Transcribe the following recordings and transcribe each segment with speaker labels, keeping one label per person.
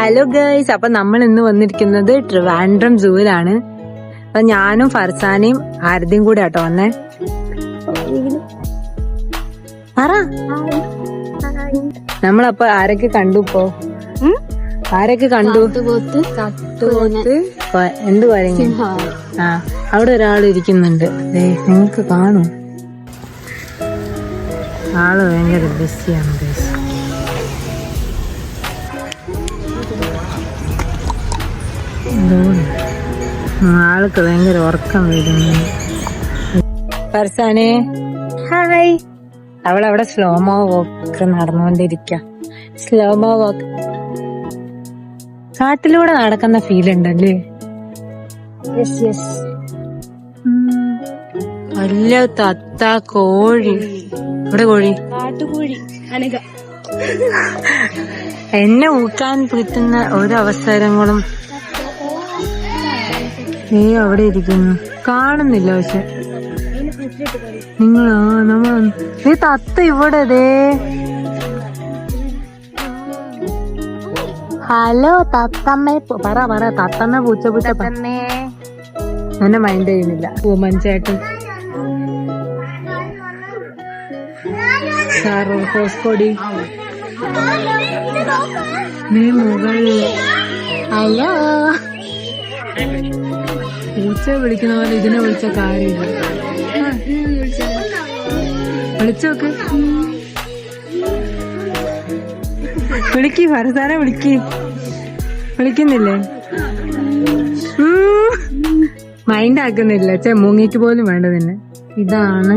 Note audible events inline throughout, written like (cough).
Speaker 1: Hello girls അപ്പൊ നമ്മൾ ഇന്ന് വന്നിരിക്കുന്നത് ട്രിവാൻഡ്രം സൂവിലാണ് അപ്പൊ ഞാനും ഫർസാനയും ആരതിയും കൂടെ ആട്ടോ വന്നേ. പറ. നമ്മളപ്പൊ ആരൊക്കെ കണ്ടു ഇപ്പോ? ആരൊക്കെ കണ്ടു? എന്ത് പറയുന്നു? ആ അവിടെ ഒരാൾ ഇരിക്കുന്നുണ്ട്. നിങ്ങൾക്ക് കാണും. ആൾ ഭയങ്കര ബിസിയാണ് ആൾക്ക് ഭയങ്കര ഉറക്കം വരുന്നു. ഫർസാനെ. ഹായ് അവളവിടെ സ്ലോമോ വോക്ക് നടന്നുകൊണ്ടിരിക്ക. സ്ലോമോ വോക്ക് കാട്ടിലൂടെ നടക്കുന്ന ഫീൽ ഉണ്ടല്ലേ? വലിയ തത്ത കോഴി. ഇവിടെ കോഴി?
Speaker 2: കാട്ടുകോഴി അനക
Speaker 1: എന്നെ ഊക്കാൻ പറ്റുന്ന ഒരു അവസരങ്ങളും നീ അവിടെ ഇരിക്കുന്നു. കാണുന്നില്ല പക്ഷെ. നിങ്ങൾ നമ്മൾ നീ തത്ത ഇവിടെ ദേ. ഹലോ തത്തമ്മ. പറ പറ. തത്തമ്മ പൂച്ച പൂച്ച. എന്നെ മൈൻഡ് ചെയ്യുന്നില്ല. പൂമൻ ചേട്ടൻ. സാറോ കോസ്കോടി. നീ മുകളിൽ. ഹലോ. പൂച്ച വിളിക്കുന്ന പോലെ ഇതിനെ വിളിച്ച കാര്യമില്ല. വിളിച്ചോക്ക് വിളിക്ക് ഭരതാനെ വിളിക്ക്. വിളിക്കുന്നില്ലേ? മൈൻഡ് ആക്കുന്നില്ല ചെ മുങ്ങിക്ക് പോലും വേണ്ട തന്നെ ഇതാണ്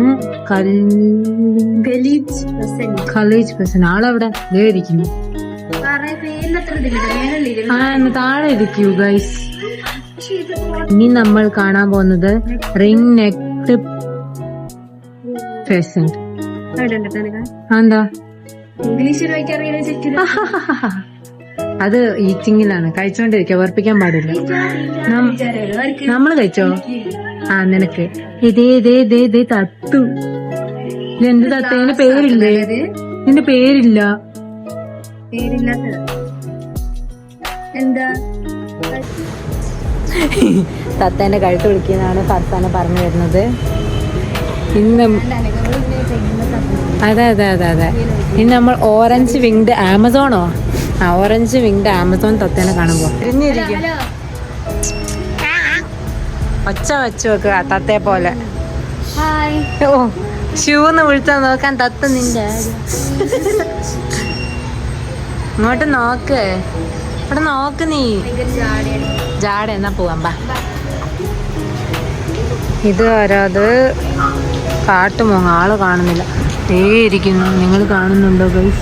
Speaker 1: ഖലീജ് പേഴ്സൺ ആളവിടെ ഇരിക്കുന്നു. ആ എന്നാ താഴെ ഇരിക്കൂ ഗൈസ് ഇനി നമ്മൾ കാണാൻ പോകുന്നത് റിംഗ് നെക്ട് ഫെസന്റ് എന്താ അത് ഈറ്റിങ്ങിലാണ്. കഴിച്ചോണ്ടിരിക്കുക വെറുപ്പിക്കാൻ പാടില്ല. നമ്മൾ കഴിച്ചോ? ആ നിനക്ക്. ഇതേ ഇതേ ഇതേ ഇതേ തത്തു. എന്ത് തത്ത? അതിന്റെ പേരില്ലേ? നിന്റെ പേരില്ല.
Speaker 2: പേരില്ലാത്ത എന്താ?
Speaker 1: തത്തേന്റെ കഴുത്ത് വിളിക്കുന്നതാണ് ഫർസാന പറഞ്ഞു വരുന്നത്. ഇന്ന് അതെ അതെ അതെ അതെ. ഇന്ന് നമ്മൾ ഓറഞ്ച് വിങ്ഡ് ആമസോണോ? ആ ഓറഞ്ച് വിങ്ഡ് ആമസോൺ തത്തേനെ കാണുമ്പോൾ തിരിഞ്ഞിരിക്കും. ഒച്ച വെച്ച് വെക്കുക തത്തേ പോലെ. ഓ ഷൂന്ന് വിളിച്ചാ നോക്കാൻ തത്ത നിന്റെ (laughs) ഇങ്ങോട്ട് നോക്ക്. ഇവിടെ നോക്ക് നീ. ജാട എന്നാ പോവാൻ ബാ. ഇത് വരാത് കാട്ടുമോങ്ങ. ആൾ കാണുന്നില്ല. ഇരിക്കുന്നു. നിങ്ങൾ കാണുന്നുണ്ടോ ഗൈസ്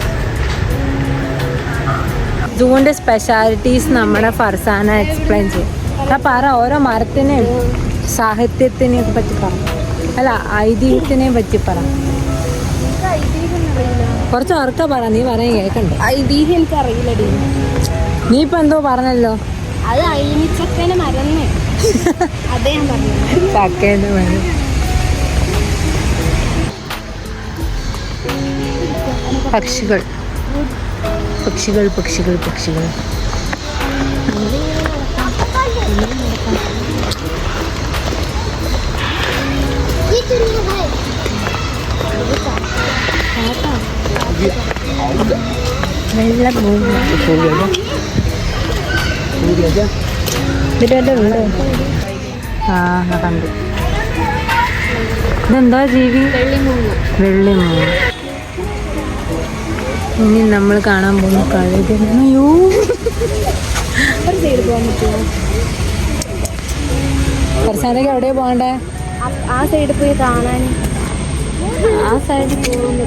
Speaker 1: സൂവിന്റെ സ്പെഷ്യാലിറ്റീസ് നമ്മുടെ ഫർസാന എക്സ്പ്ലെയിൻ ചെയ്യും. എന്നാ പറ ഓരോ മരത്തിനെയും സാഹിത്യത്തിനെ പറ്റി പറ. അല്ല ഐതിഹ്യത്തിനെ പറ്റി പറ. കുറച്ച് ഉറക്ക പറ നീ പറയാൻ കേൾക്കണ്ടേ?
Speaker 2: ഐതിഹ്യം എനിക്ക് അറിയില്ലടി
Speaker 1: നീ ഇപ്പൊ എന്തോ പറഞ്ഞല്ലോ?
Speaker 2: അത് അയിനിച്ചക്കനെ മറന്നേ അതേ ഞാൻ പറഞ്ഞു
Speaker 1: ചക്കേന്ന് വേണം പക്ഷികൾ. പക്ഷികൾ പക്ഷികൾ പക്ഷികൾ. വെള്ള വീട്. ആ കണ്ടു. ഇതെന്താ ജീവി? വെള്ളി ഇനി നമ്മൾ കാണാൻ പോകുന്ന
Speaker 2: കഴുകയോ സൈഡ്
Speaker 1: കുറച്ചാലേക്ക് എവിടെയാ പോകണ്ടേ?
Speaker 2: ആ- സൈഡിൽ പോയി കാണാൻ. ആ സൈഡിൽ പോകാൻ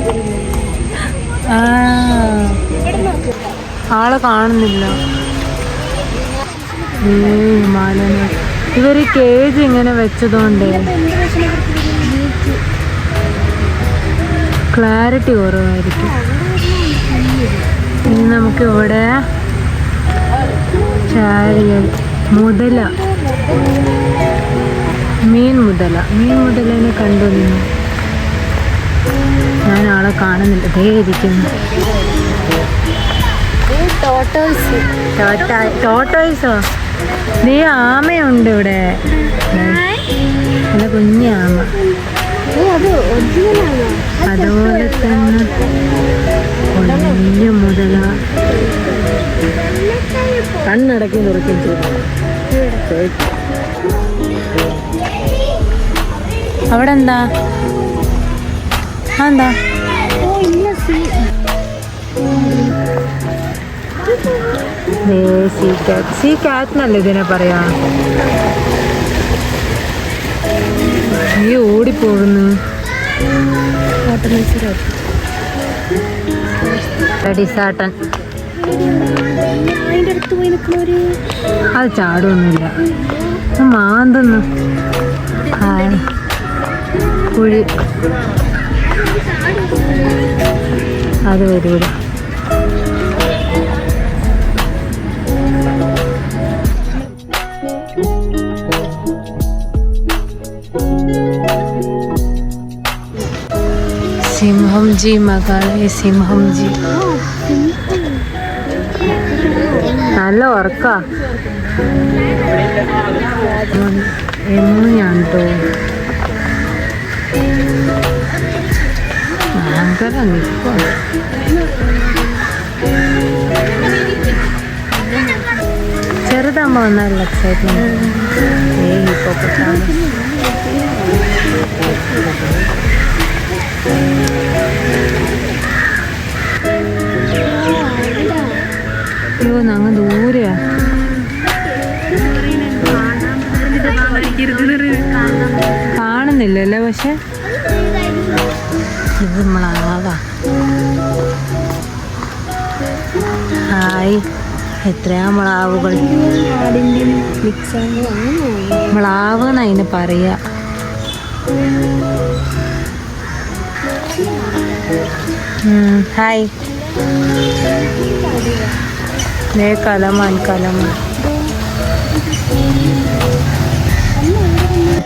Speaker 1: ആളെ കാണുന്നില്ല. ഏയ് ഹിമാലയന് ഇവർ കേജ് ഇങ്ങനെ വെച്ചതുകൊണ്ട് ക്ലാരിറ്റി കുറവായിരിക്കും. ഇനി നമുക്ക് ഇവിടെ ചാരിയൽ മുതല. മീൻ മുതല. മീൻ മുതലിനെ കണ്ടു നിന്നു. ഞാൻ ആളെ കാണുന്നില്ല. ദേ ഇരിക്കുന്നു. ടോട്ടോയ്സോ നീ ആമയുണ്ട് ഇവിടെ. നല്ല കുഞ്ഞി ആമ. അതുപോലെ തന്നെ വലിയ മുതല. കണ്ണടക്കി തുറക്കും അവിടെ എന്താ? എന്താ
Speaker 2: ഓ ഇല്ല സീ
Speaker 1: സീ ഇതിനെ പറയാ? നീ ഓടിപ്പോകുന്നു. അത് ചാടുമൊന്നുമില്ല അത് മാന്തുന്നു. കുഴി. അത് വരൂല മകളെ സിംഹം ജി നല്ല ഉറക്കാ. എന്നു ഞാൻ തോന്നുന്നു ഭയങ്കര നിൽക്കുക ചെറുതാകുമ്പോൾ വന്നാൽ എക്സൈറ്റ്മെന്റ് ഏ ഹിപ്പോപ്പൊട്ടാമസ് അയ്യോ ഞങ്ങൾ ദൂരെയാ. കാണുന്നില്ലല്ലേ പക്ഷെ? ഇത് നമ്മളാകാ ഹായ്. എത്രയാ
Speaker 2: മ്ളാവുകൾ മ്ളാവ്
Speaker 1: നമ്മളാവ് അതിന് പറയാ. ഹായ്. കലമാൻ കലമാൻ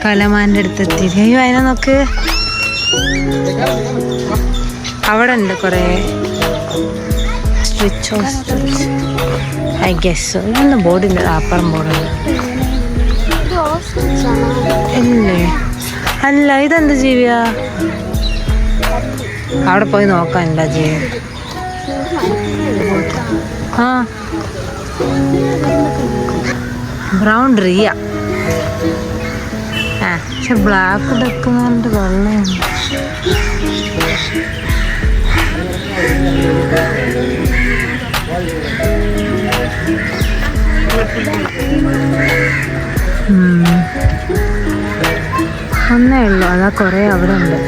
Speaker 1: കലമാന്റെ അടുത്തെത്തി അയ്യോ അതിനെ നോക്ക്. അവിടെ ഉണ്ട് കുറേ സ്വിച്ച് ഐ ഗസ് ഇതൊന്നും ബോർഡില്ല അപ്പുറം
Speaker 2: ബോർഡ്
Speaker 1: അല്ലേ അല്ല ഇതെന്ത് ജീവിയാ? അവിടെ പോയി നോക്കാം എന്താ ജീവി? ആ. ബ്രൗൺ റിയ ആ പക്ഷെ ബ്ലാക്ക് ഡെക്കുന്നുണ്ട് വെള്ളം ഉം. ഒന്നേ ഉള്ളൂ അതാ കുറേ അവിടെ ഉണ്ട്.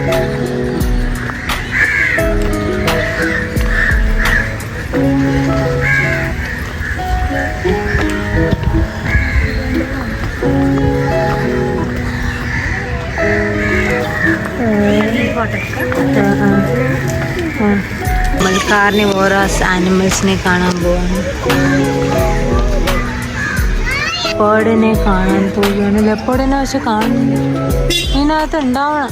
Speaker 1: നമ്മൾ കാറിന് ഓരോ ആനിമൽസിനെ കാണാൻ പോവാണ്. ലെപ്പേർഡിനെ കാണാൻ പോവുകയാണ്. ലെപ്പേർഡിനെ പക്ഷെ കാണുന്നില്ല. ഇതിനകത്ത് ഉണ്ടാവണം.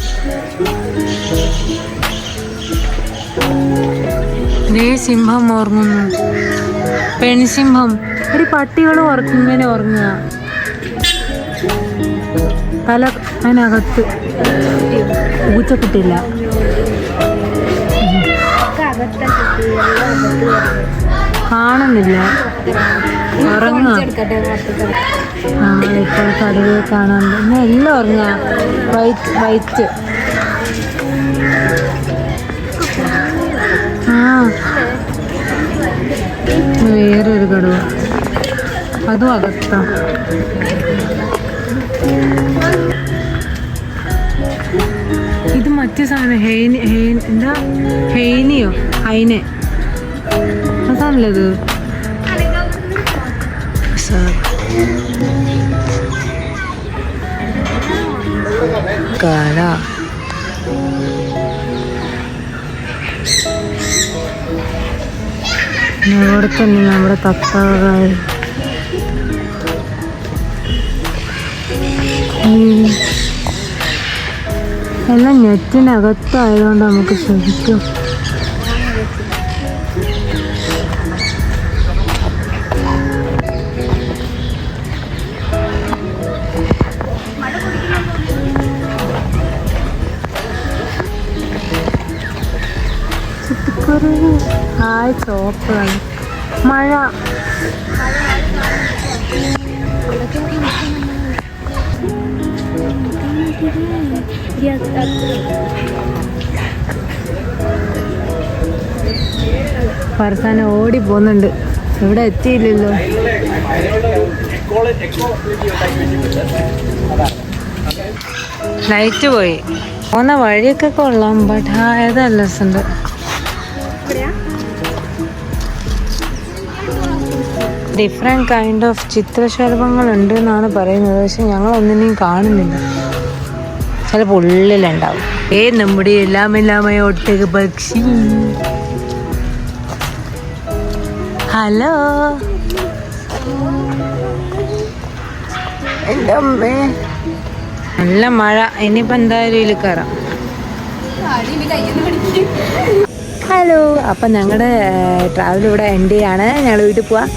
Speaker 1: ദേ സിംഹം ഓർങ്ങുന്നു പെൺസിംഹം. ഒരു പട്ടികൾ ഓർക്കുന്നതിനെ ഉറങ്ങുക. തല അതിനകത്ത്. പൂച്ചക്കുട്ടില്ല
Speaker 2: കിട്ടില്ല
Speaker 1: കാണുന്നില്ല ഇപ്പോൾ കടുവ കാണാണ്ട് ഇന്ന് എല്ലാം ഉറങ്ങ. White white. ആ. വേറൊരു കടുവ. അതും അകത്താ. മറ്റേ സാധനം ഹെയ്നി ഹെയ്ൻ എന്താ? ഹെയ്നിയോ ഹൈനെ. അതാണല്ലോ ഇത് ഇവിടെ തന്നെ നമ്മുടെ തത്തകാൽ എല്ലാം നെറ്റിനകത്തായതുകൊണ്ട് നമുക്ക് ശ്രദ്ധിക്കും. ചിത്തിക്കുരുവി ചോപ്പാണ് മഴ. ഫർസാന ഓടി പോകുന്നുണ്ട്. ഇവിടെ എത്തിയില്ലല്ലോ. നൈറ്റ് പോയി. പോകുന്ന വഴിയൊക്കെ കൊള്ളാം ബട്ട് ആ ഏതല്ല രസമുണ്ട് ഡിഫറെന്റ് കൈൻഡ് ഓഫ് ചിത്രശലഭങ്ങളുണ്ട് എന്നാണ് പറയുന്നത്. പക്ഷെ ഞങ്ങളൊന്നിനെയും കാണുന്നില്ല. ചിലപ്പോൾ ഉള്ളിലുണ്ടാവും. ഏ നമ്മുടെ എല്ലാം എല്ലാമായ ഒട്ടക പക്ഷി. ഹലോ. എന്റെ അമ്മേ നല്ല മഴ. ഇനിയിപ്പോൾ എന്തായാലും ഇതിൽ കയറാം ഹലോ. അപ്പം ഞങ്ങളുടെ ട്രാവൽ ഇവിടെ എൻഡ് ചെയ്യാണ്. ഞങ്ങൾ വീട്ടിൽ പോവാം.